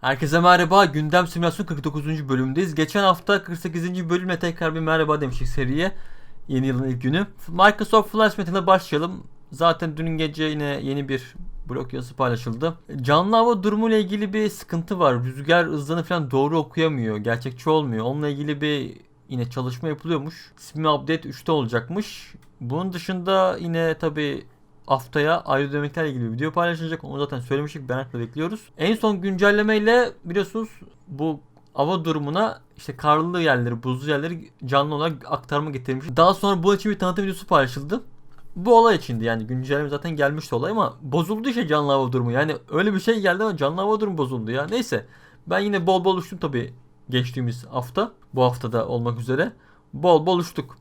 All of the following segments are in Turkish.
Herkese merhaba. Gündem Simülasyon 49. bölümündeyiz. Geçen hafta 48. bölümle tekrar bir merhaba demiştik seriye. Yeni yılın ilk günü. Microsoft Flight Simulator'la başlayalım. Zaten dün gece yine yeni bir blog yazısı paylaşıldı. Canlı hava durumu ile ilgili bir sıkıntı var. Rüzgar hızlarını falan doğru okuyamıyor. Gerçekçi olmuyor. Onunla ilgili bir yine çalışma yapılıyormuş. İsmi update 3'te olacakmış. Bunun dışında yine tabi haftaya aerodinamiklerle ilgili bir video paylaşılacak. Onu zaten söylemiştik. Merakla bekliyoruz. En son güncellemeyle biliyorsunuz bu hava durumuna işte karlı yerleri, buzlu yerleri canlı olarak aktarma getirmiş. Daha sonra bu için bir tanıtım videosu paylaşıldı. Bu olay içindi yani güncelleme zaten gelmişti olay ama bozuldu işte canlı hava durumu. Yani öyle bir şey geldi ama canlı hava durumu bozuldu ya. Neyse ben yine bol bol uçtum tabii geçtiğimiz hafta. Bu haftada olmak üzere. Bol bol uçtuk.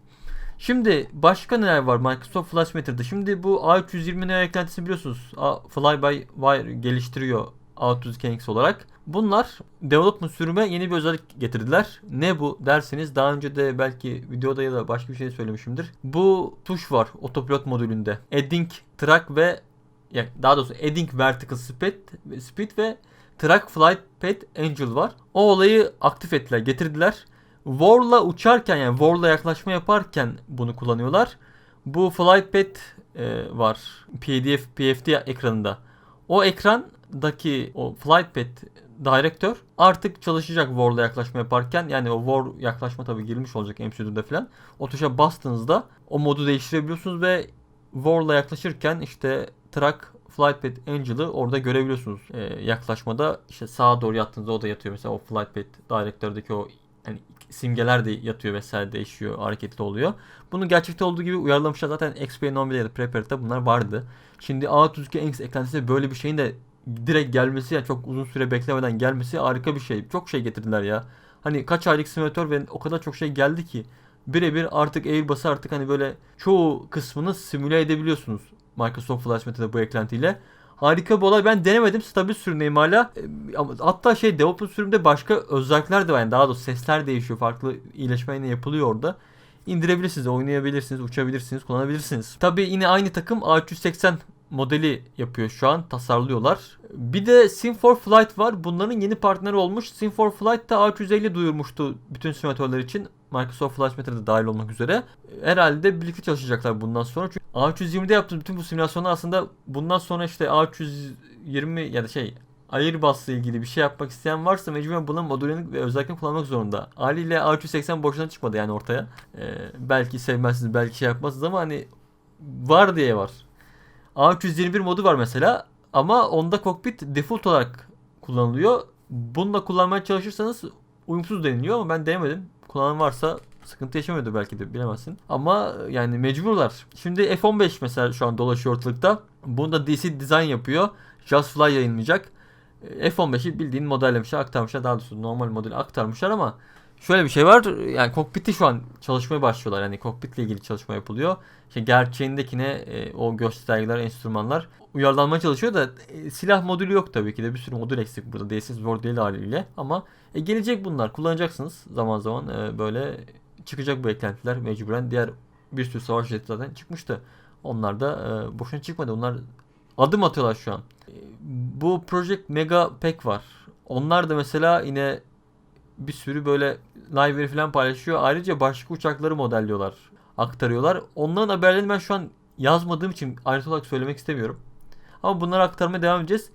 Şimdi başka neler var Microsoft Flight Simulator'da? Şimdi bu A320 Neo eklentisi biliyorsunuz. A- Fly by Wire geliştiriyor A32NX olarak. Bunlar development sürüme yeni bir özellik getirdiler. Ne bu derseniz daha önce de belki videoda ya da başka bir şey söylemişimdir. Bu tuş var otopilot modülünde. Adding Track ve ya daha doğrusu Adding Vertical Speed, Speed ve Track Flight Path Angel var. O olayı aktif ettiler, getirdiler. War'la uçarken yani War'la yaklaşma yaparken bunu kullanıyorlar. Bu flight path e, var. PDF PFD ekranında. O ekrandaki o flight path direktör artık çalışacak War'la yaklaşma yaparken. Yani o War yaklaşma tabii girmiş olacak MCU'da falan. O tuşa bastığınızda o modu değiştirebiliyorsunuz ve War'la yaklaşırken işte track Flight Path Angel'ı orada görebiliyorsunuz. Ee, yaklaşmada işte sağa doğru yattığınızda o da yatıyor. Mesela o Flight Path Director'daki o yani simgeler de yatıyor vesaire değişiyor, hareketli oluyor. Bunu gerçekte olduğu gibi uyarlamışlar. Zaten XP11'de ya da Prepared'de bunlar vardı. Şimdi A32X eklentisinde böyle bir şeyin de direkt gelmesi yani çok uzun süre beklemeden gelmesi harika bir şey. Çok şey getirdiler ya. Hani kaç aylık simülatör ve o kadar çok şey geldi ki birebir artık Airbus'ı artık hani böyle çoğu kısmını simüle edebiliyorsunuz. Microsoft Flight Simulator'da bu eklentiyle. Harika bir olay. Ben denemedim. Stabil sürümdeyim hala. E, Hatta şey developer sürümde başka özellikler de var. Yani daha doğrusu sesler değişiyor. Farklı iyileşme yine yapılıyor orada. İndirebilirsiniz, oynayabilirsiniz, uçabilirsiniz, kullanabilirsiniz. Tabi yine aynı takım A380 modeli yapıyor şu an. Tasarlıyorlar. Bir de sim for Flight var. Bunların yeni partneri olmuş. sim for Flight da A350 duyurmuştu bütün simülatörler için. Microsoft Flight Simulator'da dahil olmak üzere. Herhalde birlikte çalışacaklar bundan sonra. Çünkü A320'de yaptığım bütün bu simülasyonlar aslında bundan sonra işte A320 ya da şey Airbus'la ilgili bir şey yapmak isteyen varsa mecburen bunun modülünü ve özellikle kullanmak zorunda. Haliyle A380 boşuna çıkmadı yani ortaya. Ee, belki sevmezsiniz, belki şey yapmazsınız ama hani var diye var. A321 modu var mesela ama onda kokpit default olarak kullanılıyor. Bununla kullanmaya çalışırsanız uyumsuz deniliyor ama ben denemedim. Kullanan varsa sıkıntı yaşamıyordur belki de bilemezsin. Ama yani mecburlar. Şimdi F15 mesela şu an dolaşıyor ortalıkta. Bunu da DC Design yapıyor. Just Fly yayınlayacak. F15'i bildiğin modellemişler, aktarmışlar. Daha doğrusu normal modeli aktarmışlar ama şöyle bir şey var. Yani kokpiti şu an çalışmaya başlıyorlar. Yani kokpitle ilgili çalışma yapılıyor. İşte gerçeğindekine e, o göstergeler, enstrümanlar uyarlanmaya çalışıyor da e, silah modülü yok tabii ki de. Bir sürü modül eksik burada. DSS Word değil haliyle. Ama e, gelecek bunlar. Kullanacaksınız zaman zaman e, böyle çıkacak bu eklentiler mecburen. Diğer bir sürü savaş jeti zaten çıkmıştı. Onlar da e, boşuna çıkmadı. Onlar adım atıyorlar şu an. E, bu Project Mega Pack var. Onlar da mesela yine bir sürü böyle library falan paylaşıyor. Ayrıca başka uçakları modelliyorlar. Aktarıyorlar. Onların haberlerini ben şu an yazmadığım için ayrıntı olarak söylemek istemiyorum. Ama bunları aktarmaya devam edeceğiz.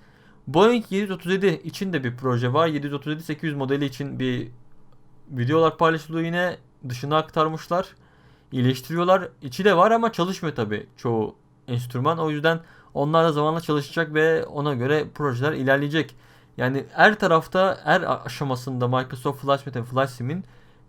Boeing 737 için de bir proje var. 737-800 modeli için bir videolar paylaşılıyor yine. Dışına aktarmışlar. İyileştiriyorlar. İçi de var ama çalışmıyor tabi çoğu enstrüman. O yüzden onlar da zamanla çalışacak ve ona göre projeler ilerleyecek. Yani her tarafta her aşamasında Microsoft Flight Simulator, Flight Sim'in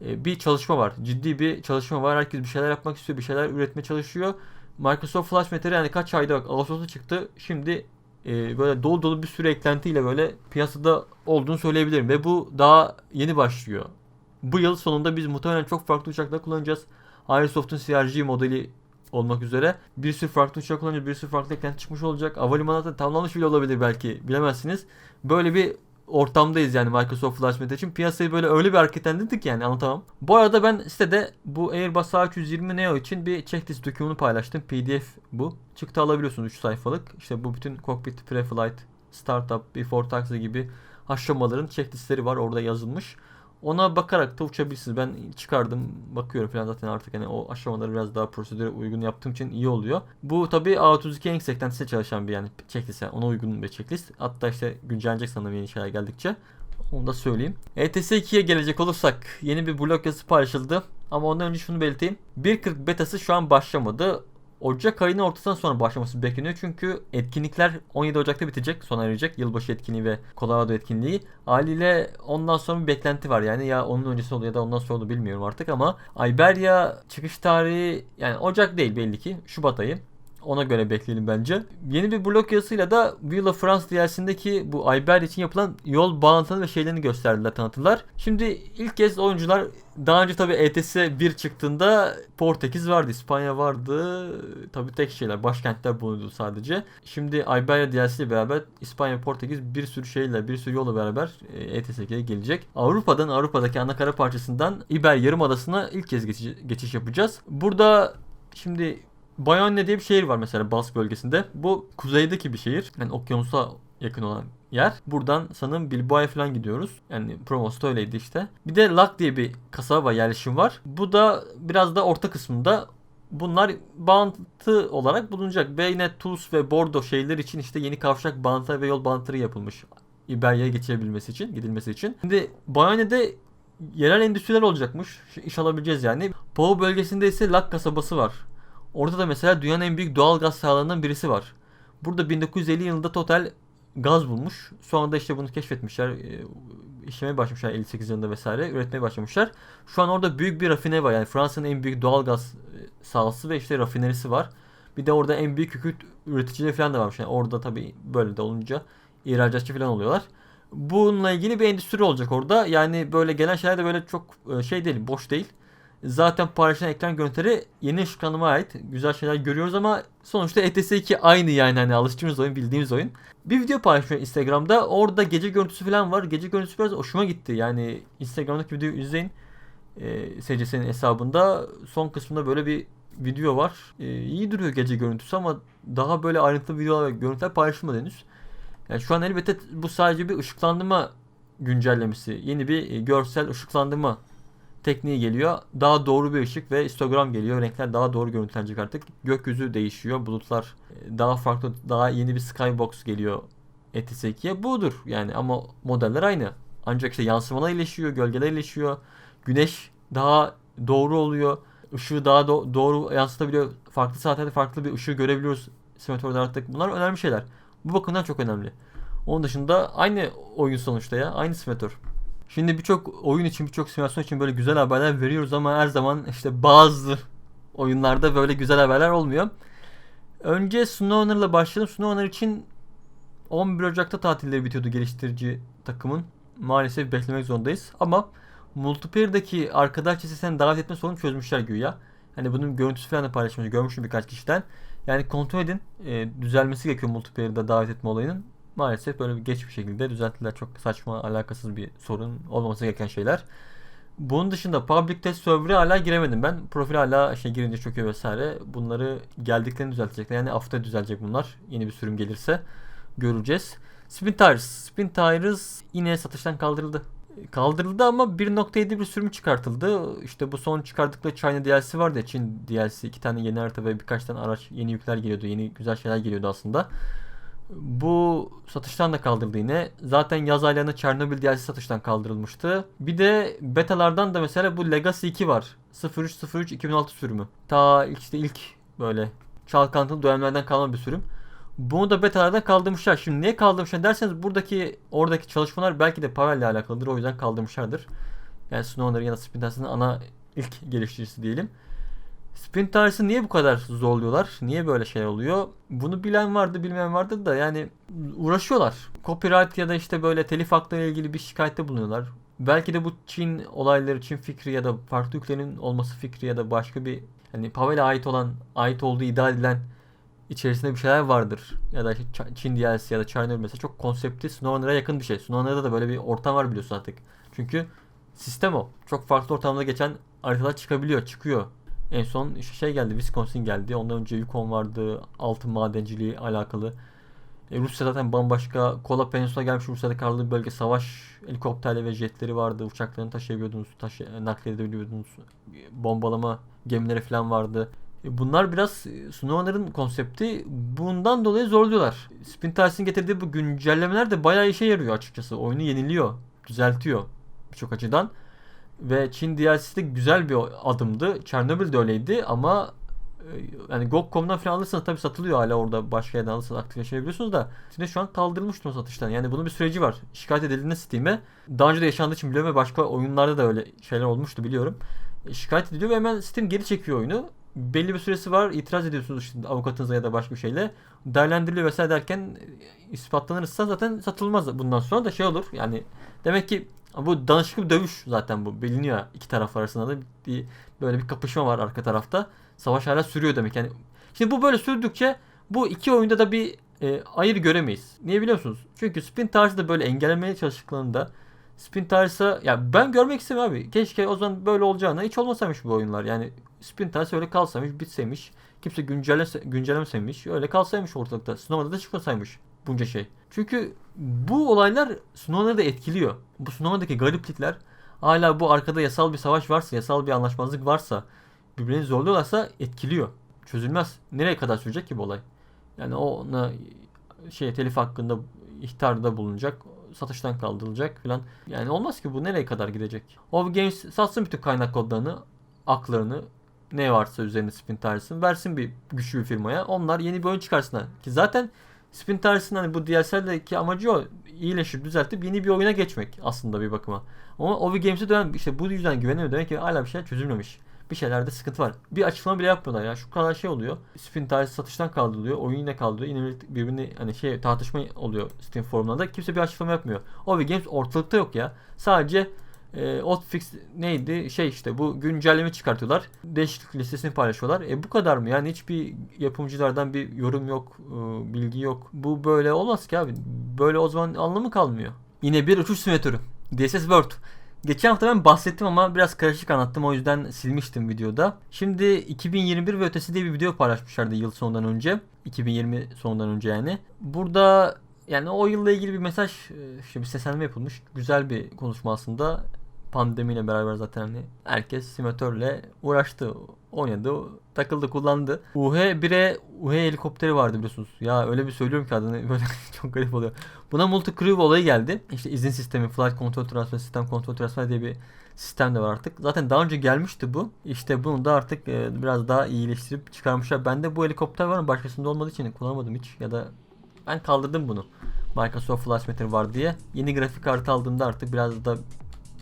e, bir çalışma var. Ciddi bir çalışma var. Herkes bir şeyler yapmak istiyor, bir şeyler üretmeye çalışıyor. Microsoft Flight Simulator yani kaç ayda bak Ağustos'ta çıktı. Şimdi e, böyle dolu dolu bir sürü eklentiyle böyle piyasada olduğunu söyleyebilirim. Ve bu daha yeni başlıyor. Bu yıl sonunda biz muhtemelen çok farklı uçaklar kullanacağız. Airsoft'un CRG modeli olmak üzere bir sürü farklı uçak kullanacağız. Bir sürü farklı eklenti çıkmış olacak. Havalimanı tamamlanmış bile olabilir belki. Bilemezsiniz. Böyle bir ortamdayız yani Microsoft Flight Simulator için. Piyasayı böyle öyle bir hareketlendirdik yani anlatamam. Bu arada ben sitede bu Airbus A320 Neo için bir checklist dokümanı paylaştım. PDF bu. Çıktı alabiliyorsunuz 3 sayfalık. İşte bu bütün cockpit, pre-flight, startup, before taxi gibi aşamaların checklistleri var orada yazılmış. Ona bakarak da uçabilirsiniz. Ben çıkardım bakıyorum falan zaten artık hani o aşamaları biraz daha prosedüre uygun yaptığım için iyi oluyor. Bu tabi A32 en eklentisiyle çalışan bir yani checklist yani ona uygun bir checklist. Hatta işte güncellenecek sanırım yeni şeyler geldikçe. Onu da söyleyeyim. ETS 2'ye gelecek olursak yeni bir blog yazısı paylaşıldı. Ama ondan önce şunu belirteyim. 1.40 betası şu an başlamadı. Ocak ayının ortasından sonra başlaması bekleniyor. Çünkü etkinlikler 17 Ocak'ta bitecek, sona erecek. Yılbaşı etkinliği ve Colorado etkinliği. Haliyle ondan sonra bir beklenti var. Yani ya onun öncesi oluyor ya da ondan sonra oluyor bilmiyorum artık ama Iberia çıkış tarihi yani Ocak değil belli ki. Şubat ayı. Ona göre bekleyelim bence. Yeni bir blok yazısıyla da Wheel of France DLC'sindeki bu Iberia için yapılan yol bağlantılarını ve şeylerini gösterdiler, tanıttılar. Şimdi ilk kez oyuncular daha önce tabii ETS 1 çıktığında Portekiz vardı, İspanya vardı. Tabii tek şeyler, başkentler bulunuyordu sadece. Şimdi Iberia DLC ile beraber İspanya, Portekiz bir sürü şeyle, bir sürü yolla beraber ETS 2'ye gelecek. Avrupa'dan, Avrupa'daki ana kara parçasından İber Yarımadası'na ilk kez geçiş, geçiş yapacağız. Burada şimdi Bayonne diye bir şehir var mesela Bask bölgesinde. Bu kuzeydeki bir şehir. Yani okyanusa yakın olan yer. Buradan sanırım Bilbao'ya falan gidiyoruz. Yani promosu öyleydi işte. Bir de Lak diye bir kasaba yerleşim var. Bu da biraz da orta kısmında bunlar bağıntı olarak bulunacak. Yine Toulouse ve Bordeaux şehirler için işte yeni kavşak bağıntıları ve yol bağıntıları yapılmış. İberya'ya geçilebilmesi için, gidilmesi için. Şimdi Bayonne'de yerel endüstriler olacakmış. İş alabileceğiz yani. Pau bölgesinde ise Lak kasabası var. Orada da mesela dünyanın en büyük doğal gaz sahalarından birisi var. Burada 1950 yılında Total gaz bulmuş. Sonra da işte bunu keşfetmişler. E, işlemeye başlamışlar 58 yılında vesaire. Üretmeye başlamışlar. Şu an orada büyük bir rafine var. Yani Fransa'nın en büyük doğal gaz e, sahası ve işte rafinerisi var. Bir de orada en büyük kükürt üreticileri falan da varmış. Yani orada tabii böyle de olunca ihracatçı falan oluyorlar. Bununla ilgili bir endüstri olacak orada. Yani böyle gelen şeyler de böyle çok e, şey değil, boş değil. Zaten paylaşılan ekran görüntüleri yeni ışıklanıma ait. Güzel şeyler görüyoruz ama sonuçta ETS 2 aynı yani hani alıştığımız oyun, bildiğimiz oyun. Bir video paylaşıyor Instagram'da. Orada gece görüntüsü falan var. Gece görüntüsü biraz hoşuma gitti. Yani Instagram'daki videoyu izleyin. E, hesabında son kısmında böyle bir video var. E, iyi duruyor gece görüntüsü ama daha böyle ayrıntılı videolar ve görüntüler paylaşılmadı henüz. Yani şu an elbette bu sadece bir ışıklandırma güncellemesi. Yeni bir e, görsel ışıklandırma tekniği geliyor. Daha doğru bir ışık ve histogram geliyor. Renkler daha doğru görüntülenecek artık. Gökyüzü değişiyor. Bulutlar e, daha farklı, daha yeni bir skybox geliyor ETS 2'ye. Budur yani ama modeller aynı. Ancak işte yansımalar iyileşiyor, gölgeler iyileşiyor. Güneş daha doğru oluyor. Işığı daha do- doğru yansıtabiliyor. Farklı saatlerde farklı bir ışığı görebiliyoruz simülatörde artık. Bunlar önemli şeyler. Bu bakımdan çok önemli. Onun dışında aynı oyun sonuçta ya. Aynı simülatör. Şimdi birçok oyun için, birçok simülasyon için böyle güzel haberler veriyoruz ama her zaman işte bazı oyunlarda böyle güzel haberler olmuyor. Önce SnowRunner'la başlayalım. SnowRunner için 11 Ocak'ta tatilleri bitiyordu geliştirici takımın. Maalesef beklemek zorundayız. Ama multiplayer'daki arkadaş listesinden davet etme sorunu çözmüşler güya. Hani bunun görüntüsü falan da paylaşmış. Görmüşüm birkaç kişiden. Yani kontrol edin. E, düzelmesi gerekiyor multiplayer'da davet etme olayının maalesef böyle bir geç bir şekilde düzelttiler. Çok saçma, alakasız bir sorun olmaması gereken şeyler. Bunun dışında public test server'e hala giremedim ben. Profil hala şey girince çöküyor vesaire. Bunları geldiklerini düzeltecekler. Yani hafta düzelecek bunlar. Yeni bir sürüm gelirse göreceğiz. Spin Tires. Spin Tires yine satıştan kaldırıldı. Kaldırıldı ama 1.7 bir sürüm çıkartıldı. İşte bu son çıkardıkları China DLC vardı Çin DLC. iki tane yeni harita ve birkaç tane araç yeni yükler geliyordu. Yeni güzel şeyler geliyordu aslında. Bu satıştan da kaldırıldı yine. Zaten yaz aylarında Chernobyl DLC satıştan kaldırılmıştı. Bir de betalardan da mesela bu Legacy 2 var. 0303 2006 sürümü. Ta işte ilk böyle çalkantılı dönemlerden kalma bir sürüm. Bunu da betalardan kaldırmışlar. Şimdi niye kaldırmışlar derseniz buradaki oradaki çalışmalar belki de Pavel ile alakalıdır. O yüzden kaldırmışlardır. Yani Snowrunner ya da Splinter ana ilk geliştiricisi diyelim. Sprint tarzı niye bu kadar zorluyorlar? Niye böyle şey oluyor? Bunu bilen vardı bilmeyen vardı da yani uğraşıyorlar. Copyright ya da işte böyle telif hakları ile ilgili bir şikayette bulunuyorlar. Belki de bu Çin olayları, Çin fikri ya da farklı ülkelerin olması fikri ya da başka bir hani Pavel'e ait olan, ait olduğu iddia edilen içerisinde bir şeyler vardır. Ya da işte Çin DLC ya da China mesela çok konsepti SnowRunner'a yakın bir şey. SnowRunner'da da böyle bir ortam var biliyorsun artık. Çünkü sistem o. Çok farklı ortamda geçen haritalar çıkabiliyor, çıkıyor. En son şey geldi Wisconsin geldi. Ondan önce Yukon vardı. Altın madenciliği alakalı. E, Rusya zaten bambaşka. Kola Peninsula gelmiş Rusya'da karlı bir bölge. Savaş helikopterleri ve jetleri vardı. Uçaklarını taşıyabiliyordunuz. Taşı, nakledebiliyordunuz. Bombalama gemileri falan vardı. E, Bunlar biraz e, Snowrunner'ın konsepti bundan dolayı zorluyorlar. Splinters'in getirdiği bu güncellemeler de bayağı işe yarıyor açıkçası. Oyunu yeniliyor, düzeltiyor birçok açıdan. Ve Çin DLC'si de güzel bir adımdı. Chernobyl de öyleydi ama e, yani GOG.com'dan falan alırsanız tabii satılıyor hala orada başka yerden alırsanız aktifleşebiliyorsunuz da Steam'de şu an kaldırılmış o satıştan. Yani bunun bir süreci var. Şikayet edildiğinde Steam'e daha önce de yaşandığı için biliyorum ve başka oyunlarda da öyle şeyler olmuştu biliyorum. Şikayet ediliyor ve hemen Steam geri çekiyor oyunu. Belli bir süresi var. itiraz ediyorsunuz işte avukatınıza ya da başka bir şeyle. Değerlendiriliyor vesaire derken e, ispatlanırsa zaten satılmaz bundan sonra da şey olur. Yani demek ki bu danışıklı bir dövüş zaten bu. Biliniyor iki taraf arasında da bir böyle bir kapışma var arka tarafta. Savaş hala sürüyor demek. Yani şimdi bu böyle sürdükçe bu iki oyunda da bir e, ayır göremeyiz. Niye biliyor musunuz? Çünkü spin tarzı da böyle engellemeye çalıştıklarında spin tarzı ya ben görmek istemiyorum abi. Keşke o zaman böyle olacağına hiç olmasaymış bu oyunlar. Yani spin tarzı öyle kalsaymış, bitseymiş. Kimse güncelle güncellemeseymiş. Öyle kalsaymış ortalıkta. Snowman'da da çıkmasaymış bunca şey. Çünkü bu olaylar Snowman'ı da etkiliyor. Bu Snowman'daki gariplikler hala bu arkada yasal bir savaş varsa, yasal bir anlaşmazlık varsa birbirini zorluyorlarsa etkiliyor. Çözülmez. Nereye kadar sürecek ki bu olay? Yani ona şey telif hakkında ihtarda bulunacak. Satıştan kaldırılacak falan. Yani olmaz ki bu nereye kadar gidecek? Ov Games satsın bütün kaynak kodlarını, aklarını, ne varsa üzerine Spin Tires'ın versin bir güçlü bir firmaya. Onlar yeni bir oyun çıkarsınlar. Ki zaten Spin Tires'ın hani bu DLC'deki amacı o. iyileşip düzeltip yeni bir oyuna geçmek aslında bir bakıma. Ama Ovi Games'e dönen işte bu yüzden güvenemiyor. Demek ki hala bir şey çözülmemiş. Bir şeylerde sıkıntı var. Bir açıklama bile yapmıyorlar ya. Şu kadar şey oluyor. Spin Tires satıştan kaldırılıyor. Oyun yine kaldırıyor. Yine birbirini hani şey tartışma oluyor Steam forumlarında. Kimse bir açıklama yapmıyor. Ovi Games ortalıkta yok ya. Sadece e, Hotfix neydi? Şey işte bu güncelleme çıkartıyorlar. Değişiklik listesini paylaşıyorlar. E bu kadar mı? Yani hiçbir yapımcılardan bir yorum yok, e, bilgi yok. Bu böyle olmaz ki abi. Böyle o zaman anlamı kalmıyor. Yine bir uçuş simülatörü. DSS World. Geçen hafta ben bahsettim ama biraz karışık anlattım o yüzden silmiştim videoda. Şimdi 2021 ve ötesi diye bir video paylaşmışlardı yıl sonundan önce. 2020 sonundan önce yani. Burada yani o yılla ilgili bir mesaj, işte bir seslenme yapılmış. Güzel bir konuşma aslında pandemiyle beraber zaten hani herkes simülatörle uğraştı. Oynadı, takıldı, kullandı. UH-1'e UH helikopteri vardı biliyorsunuz. Ya öyle bir söylüyorum ki adını böyle çok garip oluyor. Buna multi crew olayı geldi. İşte izin sistemi, flight control transfer, sistem control transfer diye bir sistem de var artık. Zaten daha önce gelmişti bu. İşte bunu da artık e, biraz daha iyileştirip çıkarmışlar. Bende bu helikopter var ama başkasında olmadığı için kullanamadım hiç. Ya da ben kaldırdım bunu. Microsoft Flight Simulator var diye. Yeni grafik kartı aldığımda artık biraz da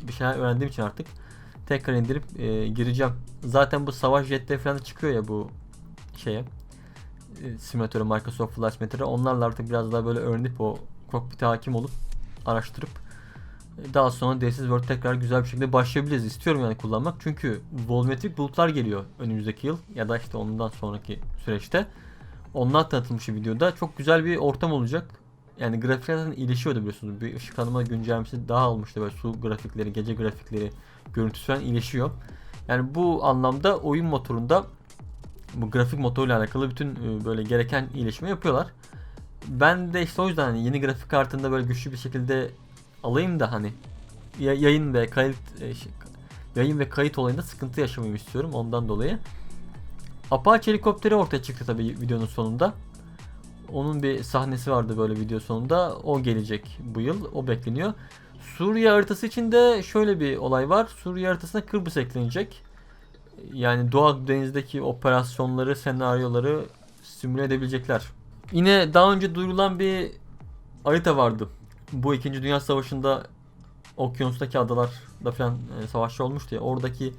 bir şeyler öğrendiğim için artık tekrar indirip e, gireceğim. Zaten bu savaş jetleri falan çıkıyor ya bu şeye e, simülatörü Microsoft Flight Simulator'a onlarla artık biraz daha böyle öğrenip o kokpite hakim olup araştırıp e, daha sonra DSS World tekrar güzel bir şekilde başlayabiliriz. İstiyorum yani kullanmak. Çünkü volumetrik bulutlar geliyor önümüzdeki yıl ya da işte ondan sonraki süreçte. Onlar tanıtılmış videoda. Çok güzel bir ortam olacak. Yani grafikler zaten iyileşiyordu biliyorsunuz. Bir ışık tanıma güncellemesi daha olmuştu. Böyle su grafikleri, gece grafikleri, görüntüsü falan iyileşiyor. Yani bu anlamda oyun motorunda bu grafik motoruyla alakalı bütün e, böyle gereken iyileşme yapıyorlar. Ben de işte o yüzden hani yeni grafik kartında böyle güçlü bir şekilde alayım da hani yayın ve kayıt e, şey, yayın ve kayıt olayında sıkıntı yaşamayı istiyorum ondan dolayı. Apache helikopteri ortaya çıktı tabii videonun sonunda. Onun bir sahnesi vardı böyle video sonunda. O gelecek bu yıl. O bekleniyor. Suriye haritası için de şöyle bir olay var. Suriye haritasına Kıbrıs eklenecek. Yani Doğu Akdeniz'deki operasyonları, senaryoları simüle edebilecekler. Yine daha önce duyurulan bir harita vardı. Bu 2. Dünya Savaşı'nda okyanustaki adalarda falan e, savaşçı olmuştu ya. Oradaki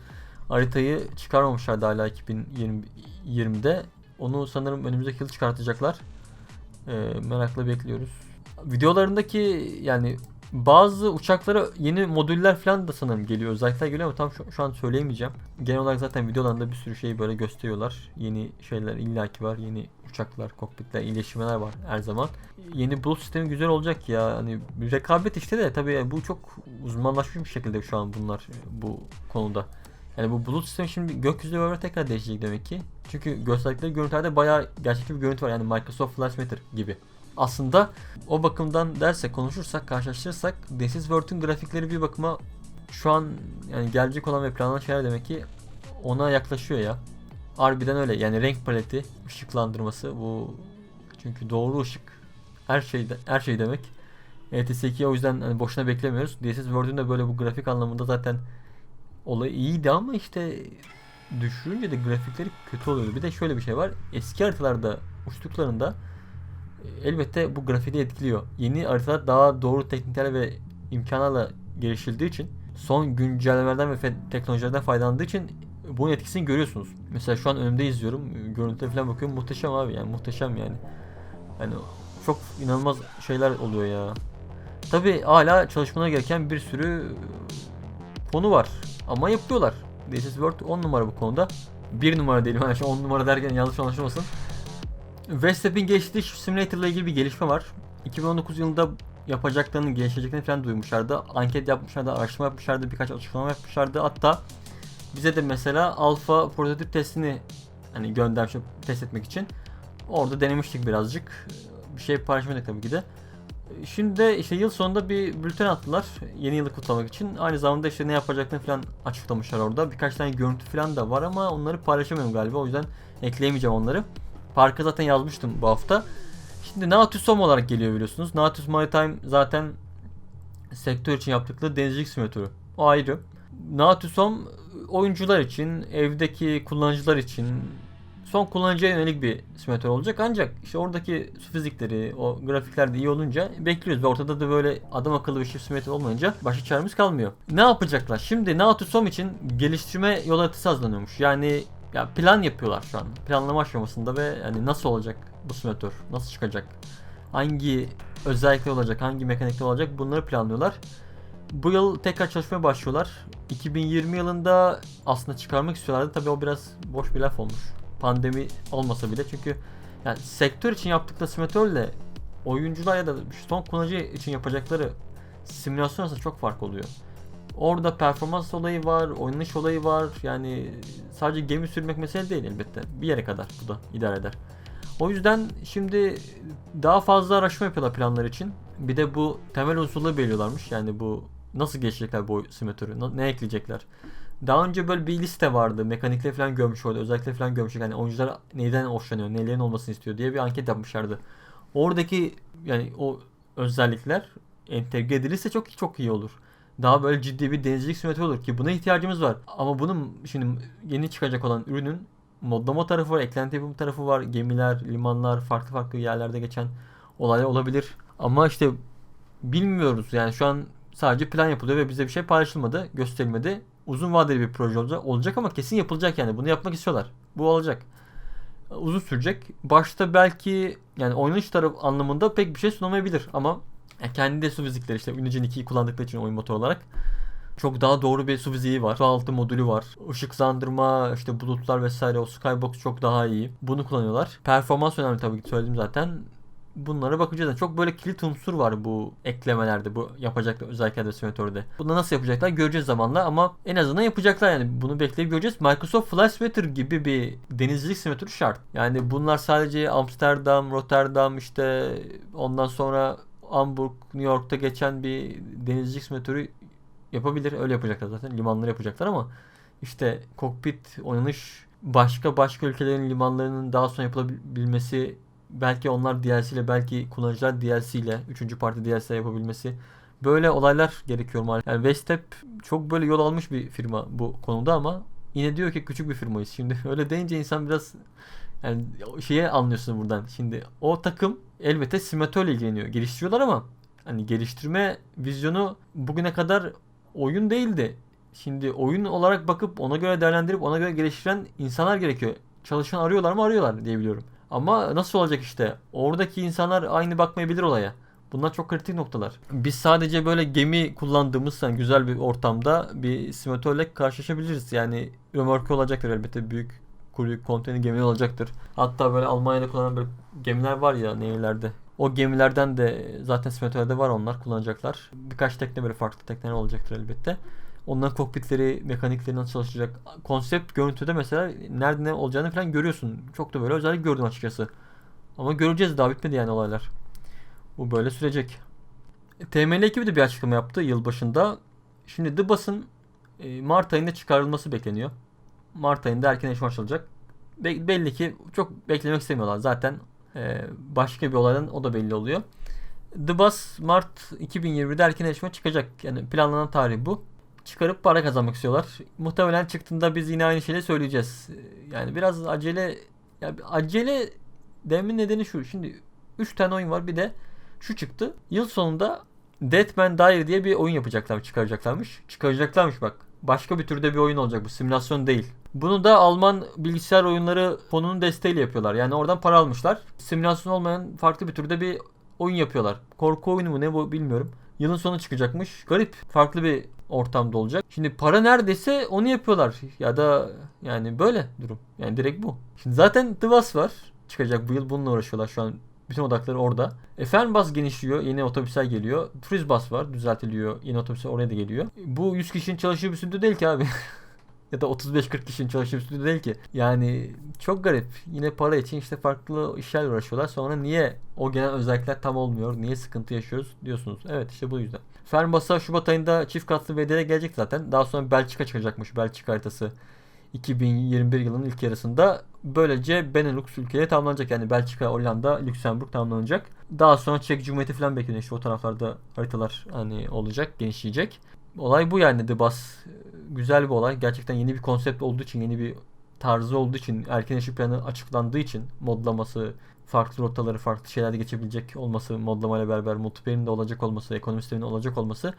haritayı çıkarmamışlardı hala 2020'de. Onu sanırım önümüzdeki yıl çıkartacaklar. E, merakla bekliyoruz. Videolarındaki yani bazı uçaklara yeni modüller falan da sanırım geliyor. Özellikler geliyor ama tam şu, şu an söyleyemeyeceğim. Genel olarak zaten videolarında bir sürü şeyi böyle gösteriyorlar. Yeni şeyler illaki var. Yeni uçaklar, kokpitler, iyileşmeler var her zaman. Yeni bulut sistemi güzel olacak ya. Hani rekabet işte de tabii bu çok uzmanlaşmış bir şekilde şu an bunlar bu konuda. Yani bu bulut sistemi şimdi gökyüzü beraber tekrar değişecek demek ki. Çünkü gösterdikleri görüntülerde bayağı gerçekçi bir görüntü var. Yani Microsoft Flight Simulator gibi. Aslında o bakımdan dersek konuşursak karşılaştırırsak This is World'un grafikleri bir bakıma şu an yani gelecek olan ve planlanan şeyler demek ki ona yaklaşıyor ya. Harbiden öyle yani renk paleti, ışıklandırması bu çünkü doğru ışık her şey her şey demek. ETS 2 o yüzden hani boşuna beklemiyoruz. DSS World'un da böyle bu grafik anlamında zaten olay iyiydi ama işte düşürünce de grafikleri kötü oluyordu. Bir de şöyle bir şey var. Eski haritalarda uçtuklarında e, elbette bu grafiği etkiliyor. Yeni haritalar daha doğru teknikler ve imkanlarla gelişildiği için son güncellemelerden ve teknolojilerden faydalandığı için bunun etkisini görüyorsunuz. Mesela şu an önümde izliyorum. Görüntüye falan bakıyorum. Muhteşem abi yani. Muhteşem yani. Yani çok inanılmaz şeyler oluyor ya. Tabi hala çalışmana gereken bir sürü konu var. Ama yapıyorlar. This is World 10 numara bu konuda. 1 numara değil. Yani 10 numara derken yanlış anlaşılmasın. Westep'in geçtiği Simulator ile ilgili bir gelişme var. 2019 yılında yapacaklarını, gelişeceklerini falan duymuşlardı. Anket yapmışlardı, araştırma yapmışlardı, birkaç açıklama yapmışlardı. Hatta bize de mesela alfa prototip testini hani göndermiş test etmek için. Orada denemiştik birazcık. Bir şey paylaşmadık tabii ki de. Şimdi de işte yıl sonunda bir bülten attılar yeni yılı kutlamak için. Aynı zamanda işte ne yapacaklarını falan açıklamışlar orada. Birkaç tane görüntü falan da var ama onları paylaşamıyorum galiba. O yüzden ekleyemeyeceğim onları. Parka zaten yazmıştım bu hafta. Şimdi Nautilus Som olarak geliyor biliyorsunuz. Nautilus Maritime zaten sektör için yaptıkları denizcilik simülatörü. O ayrı. Nautilus Som oyuncular için, evdeki kullanıcılar için son kullanıcıya yönelik bir simülatör olacak. Ancak işte oradaki su fizikleri, o grafikler de iyi olunca bekliyoruz. Ve ortada da böyle adam akıllı bir çift simülatör olmayınca başka çaremiz kalmıyor. Ne yapacaklar? Şimdi Nautilus Som için geliştirme yol haritası hazırlanıyormuş. Yani ya plan yapıyorlar şu an. Planlama aşamasında ve yani nasıl olacak bu simülatör? Nasıl çıkacak? Hangi özellikler olacak? Hangi mekanikler olacak? Bunları planlıyorlar. Bu yıl tekrar çalışmaya başlıyorlar. 2020 yılında aslında çıkarmak istiyorlardı. Tabii o biraz boş bir laf olmuş. Pandemi olmasa bile çünkü yani sektör için yaptıkları simülatörle oyuncular ya da son kullanıcı için yapacakları simülasyon arasında çok fark oluyor. Orada performans olayı var, oynanış olayı var. Yani sadece gemi sürmek mesele değil elbette. Bir yere kadar bu da idare eder. O yüzden şimdi daha fazla araştırma yapıyorlar planlar için. Bir de bu temel unsurları belirliyorlarmış. Yani bu nasıl geçecekler bu simülatörü, ne ekleyecekler. Daha önce böyle bir liste vardı. Mekanikleri falan görmüş orada. Özellikle falan görmüş. Yani oyuncular neyden hoşlanıyor, nelerin olmasını istiyor diye bir anket yapmışlardı. Oradaki yani o özellikler entegre edilirse çok çok iyi olur. Daha böyle ciddi bir denizcilik simülatörü olur ki buna ihtiyacımız var. Ama bunun şimdi yeni çıkacak olan ürünün modlama tarafı var, eklenti yapım tarafı var. Gemiler, limanlar, farklı farklı yerlerde geçen olaylar olabilir. Ama işte bilmiyoruz. Yani şu an sadece plan yapılıyor ve bize bir şey paylaşılmadı, gösterilmedi. Uzun vadeli bir proje olacak, olacak ama kesin yapılacak yani. Bunu yapmak istiyorlar. Bu olacak. Uzun sürecek. Başta belki yani oynanış tarafı anlamında pek bir şey sunamayabilir ama yani kendi de su fizikleri işte Unity 2'yi kullandıkları için oyun motoru olarak çok daha doğru bir su fiziği var. Su altı modülü var. Işıklandırma, işte bulutlar vesaire o skybox çok daha iyi. Bunu kullanıyorlar. Performans önemli tabii ki söyledim zaten. Bunlara bakacağız. Çok böyle kilit unsur var bu eklemelerde, bu yapacaklar özellikle simülatörde. Bunu nasıl yapacaklar göreceğiz zamanla ama en azından yapacaklar yani. Bunu bekleyip göreceğiz. Microsoft Flight Simulator gibi bir denizcilik simülatörü şart. Yani bunlar sadece Amsterdam, Rotterdam işte ondan sonra Hamburg, New York'ta geçen bir denizcilik simülatörü yapabilir. Öyle yapacaklar zaten. Limanları yapacaklar ama işte kokpit, oynanış başka başka ülkelerin limanlarının daha sonra yapılabilmesi belki onlar DLC ile belki kullanıcılar DLC ile 3. parti DLC yapabilmesi böyle olaylar gerekiyor maalesef. Yani Westep çok böyle yol almış bir firma bu konuda ama yine diyor ki küçük bir firmayız. Şimdi öyle deyince insan biraz yani şeye anlıyorsun buradan. Şimdi o takım elbette simülatörle ilgileniyor. Geliştiriyorlar ama hani geliştirme vizyonu bugüne kadar oyun değildi. Şimdi oyun olarak bakıp ona göre değerlendirip ona göre geliştiren insanlar gerekiyor. Çalışan arıyorlar mı arıyorlar diye biliyorum. Ama nasıl olacak işte? Oradaki insanlar aynı bakmayabilir olaya. Bunlar çok kritik noktalar. Biz sadece böyle gemi kullandığımız yani güzel bir ortamda bir simülatörle karşılaşabiliriz. Yani römorke olacaktır elbette büyük kuru konteyner gemiler olacaktır. Hatta böyle Almanya'da kullanılan böyle gemiler var ya nehirlerde. O gemilerden de zaten simülatörde var onlar kullanacaklar. Birkaç tekne böyle farklı tekneler olacaktır elbette. Onların kokpitleri, mekanikleri nasıl çalışacak. Konsept görüntüde mesela nerede ne olacağını falan görüyorsun. Çok da böyle özellik gördüm açıkçası. Ama göreceğiz daha bitmedi yani olaylar. Bu böyle sürecek. E, TML ekibi de bir açıklama yaptı yılbaşında. Şimdi The Boss'ın e, Mart ayında çıkarılması bekleniyor. Mart ayında erken erişim açılacak. Be- belli ki çok beklemek istemiyorlar. Zaten e, başka bir olaydan o da belli oluyor. The Boss Mart 2020'de erken erişime çıkacak. Yani planlanan tarih bu. Çıkarıp para kazanmak istiyorlar. Muhtemelen çıktığında biz yine aynı şeyi söyleyeceğiz. Yani biraz acele ya bir acele demin nedeni şu. Şimdi 3 tane oyun var. Bir de şu çıktı. Yıl sonunda Deathman Diary diye bir oyun yapacaklar, çıkaracaklarmış. Çıkaracaklarmış bak. Başka bir türde bir oyun olacak bu. Simülasyon değil. Bunu da Alman bilgisayar oyunları fonunun desteğiyle yapıyorlar. Yani oradan para almışlar. Simülasyon olmayan farklı bir türde bir oyun yapıyorlar. Korku oyunu mu ne bu bilmiyorum. Yılın sonu çıkacakmış. Garip. Farklı bir ortamda olacak. Şimdi para neredeyse onu yapıyorlar. Ya da yani böyle durum. Yani direkt bu. Şimdi zaten The Voice var. Çıkacak bu yıl. Bununla uğraşıyorlar şu an. Bütün odakları orada. E, Fernbus genişliyor. Yeni otobüsler geliyor. Turizbus var. Düzeltiliyor. Yeni otobüsler oraya da geliyor. Bu 100 kişinin çalıştığı bir stüdyo değil ki abi. ya da 35-40 kişinin çalıştığı bir stüdyo değil ki. Yani çok garip. Yine para için işte farklı işlerle uğraşıyorlar. Sonra niye o genel özellikler tam olmuyor? Niye sıkıntı yaşıyoruz diyorsunuz. Evet işte bu yüzden. Fernbus'a Şubat ayında çift katlı VDR gelecek zaten. Daha sonra Belçika çıkacakmış. Belçika haritası. 2021 yılının ilk yarısında böylece Benelux ülkeleri tamamlanacak. Yani Belçika, Hollanda, Lüksemburg tamamlanacak. Daha sonra Çek Cumhuriyeti falan bekleniyor. İşte o taraflarda haritalar hani olacak, genişleyecek. Olay bu yani The Bus. Güzel bir olay. Gerçekten yeni bir konsept olduğu için, yeni bir tarzı olduğu için, erken erişim planı açıklandığı için modlaması, farklı rotaları, farklı şeylerde geçebilecek olması, modlamayla beraber multiplayer'in de olacak olması, ekonomi sisteminin olacak olması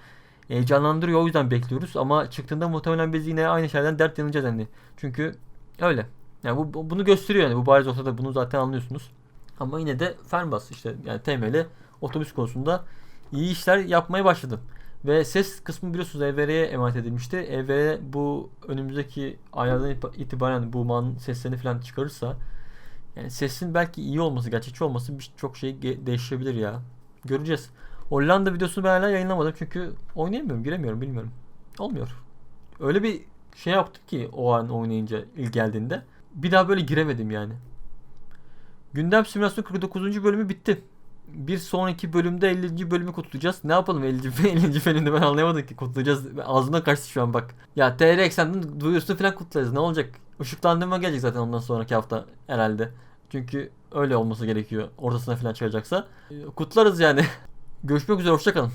heyecanlandırıyor. O yüzden bekliyoruz ama çıktığında muhtemelen biz yine aynı şeylerden dert yanacağız hani. Çünkü öyle. Yani bu, bu- bunu gösteriyor yani. Bu bariz ortada bunu zaten anlıyorsunuz. Ama yine de Fernbus işte yani temeli otobüs konusunda iyi işler yapmaya başladı. Ve ses kısmı biliyorsunuz EVR'ye emanet edilmişti. EVR bu önümüzdeki aylardan itibaren bu man seslerini falan çıkarırsa yani sesin belki iyi olması, gerçekçi olması birçok şey değişebilir ya. Göreceğiz. Hollanda videosunu ben hala yayınlamadım çünkü oynayamıyorum, giremiyorum, bilmiyorum. Olmuyor. Öyle bir şey yaptım ki o an oynayınca ilk geldiğinde. Bir daha böyle giremedim yani. Gündem simülasyon 49. bölümü bitti. Bir sonraki bölümde 50. bölümü kutlayacağız. Ne yapalım 50. 50. bölümde ben anlayamadım ki kutlayacağız. Ağzına kaçtı şu an bak. Ya TR Eksen'den duyurusunu falan kutlarız. Ne olacak? Işıklandırma gelecek zaten ondan sonraki hafta herhalde. Çünkü öyle olması gerekiyor. Ortasına falan çıkacaksa. Kutlarız yani. Görüşmek üzere. Hoşçakalın.